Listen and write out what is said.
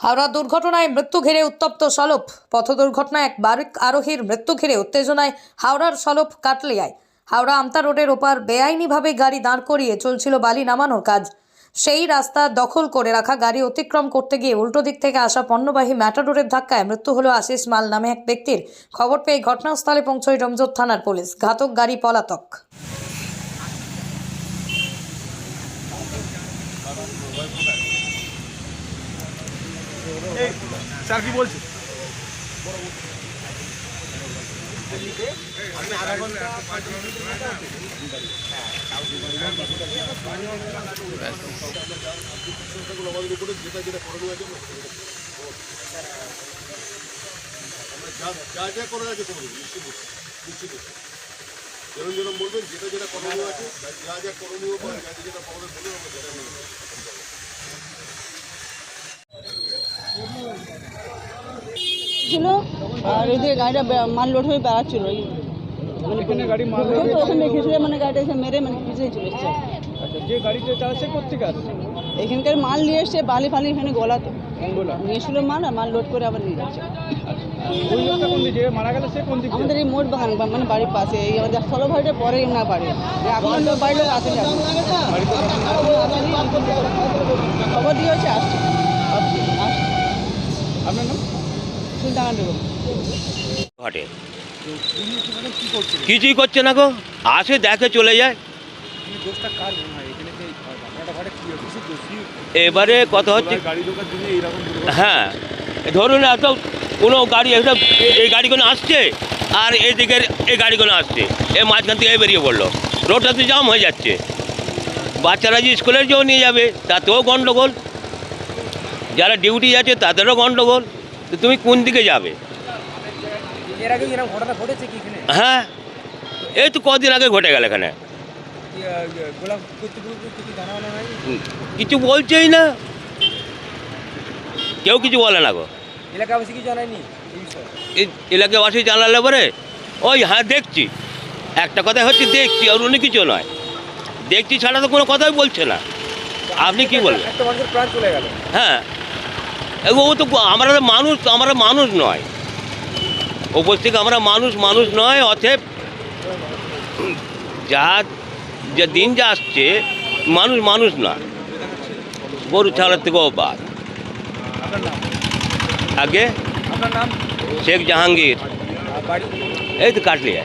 হাওড়া দুর্ঘটনায় মৃত্যু ঘিরে উত্তপ্ত সলপ। পথ দুর্ঘটনায় এক বারিক আরোহীর মৃত্যু ঘিরে উত্তেজনায় হাওড়ার সলপ কাটলিয়ায়। হাওড়া আমতা রোডের ওপার বেআইনিভাবে গাড়ি দাঁড় করিয়ে চলছিল বালি নামানোর কাজ। সেই রাস্তা দখল করে রাখা গাড়ি অতিক্রম করতে গিয়ে উল্টো দিক থেকে আসা পণ্যবাহী ম্যাটাডোরের ধাক্কায় মৃত্যু হলো আশিস মাল নামে এক ব্যক্তির। খবর পেয়ে ঘটনাস্থলে পৌঁছয় রমজোর থানার পুলিশ। ঘাতক গাড়ি পলাতক। স্যার, কি বলছে? যা যা আছে যেরকম যেরকম বলবেন, যেটা যেটা করণীয় আছে, যা যা করণীয় যাতে যেটা পাওয়া বলবেন আমরা নেব ছিল আর এদিকে গাড়িটা মাল লোড হয়ে বেড়াচ্ছিল। মানে গাড়ি মাল তো ওখানে দেখেছিল মানে গাড়িটা এসে মেরে মানে পিছিয়ে চলে এসছে। আচ্ছা যে গাড়িটা চালাচ্ছে কোথেকে এখানকার মাল নিয়ে এসছে বালি ফালি এখানে গলাতে। নিয়ে এসেছিল মাল আর মাল লোড করে আবার নিয়ে যাচ্ছে। দিকে? আমাদের এই মোট মানে বাড়ির পাশে এই আমাদের ষোলো ভাইটা পরে না বাড়ি। এখন বাড়ির লোক আসে খবর দিয়ে হচ্ছে আসছে আসছে। আপনার নাম? ঘটে। কিছুই করছে না গো? আসে দেখে চলে যায়। এবারে কথা হচ্ছে হ্যাঁ। ধরুন এত কোনো গাড়ি একটা এই গাড়িগুলো আসছে আর এদিকে এই গাড়িগুলো আসছে। এ মাঝখান থেকে বেরিয়ে পড়ল। রোডটা তো জাম হয়ে যাচ্ছে। বাচ্চারা যে স্কুলের জন্য নিয়ে যাবে তাতেও গণ্ডগোল যারা ডিউটি যাচ্ছে তাদেরও গণ্ডগোল তো তুমি কোন দিকে যাবে? হ্যাঁ। এই তো কদিন আগে ঘটে গেল এখানে। কিছু হুম, কিছু বলছেই না। কেউ কিছু বলে না গো। এলাকাবাসী কি জানায়নি জানালে পরে ওই হ্যাঁ দেখছি। একটা কথা হচ্ছে দেখছি আর অন্য কিছু নয়। দেখছি ছাড়া তো কোনো কথাই বলছে না। আপনি কি বলবেন? হ্যাঁ। ও তো আমরা মানুষ আমরা মানুষ নয়। উপর থেকে আমরা মানুষ মানুষ নয় অতএব যা যে দিন যা আসছে মানুষ মানুষ না। গরু ছাড়ার থেকেও বাদ আগে? শেখ জাহাঙ্গীর। এই তো কাটলিয়া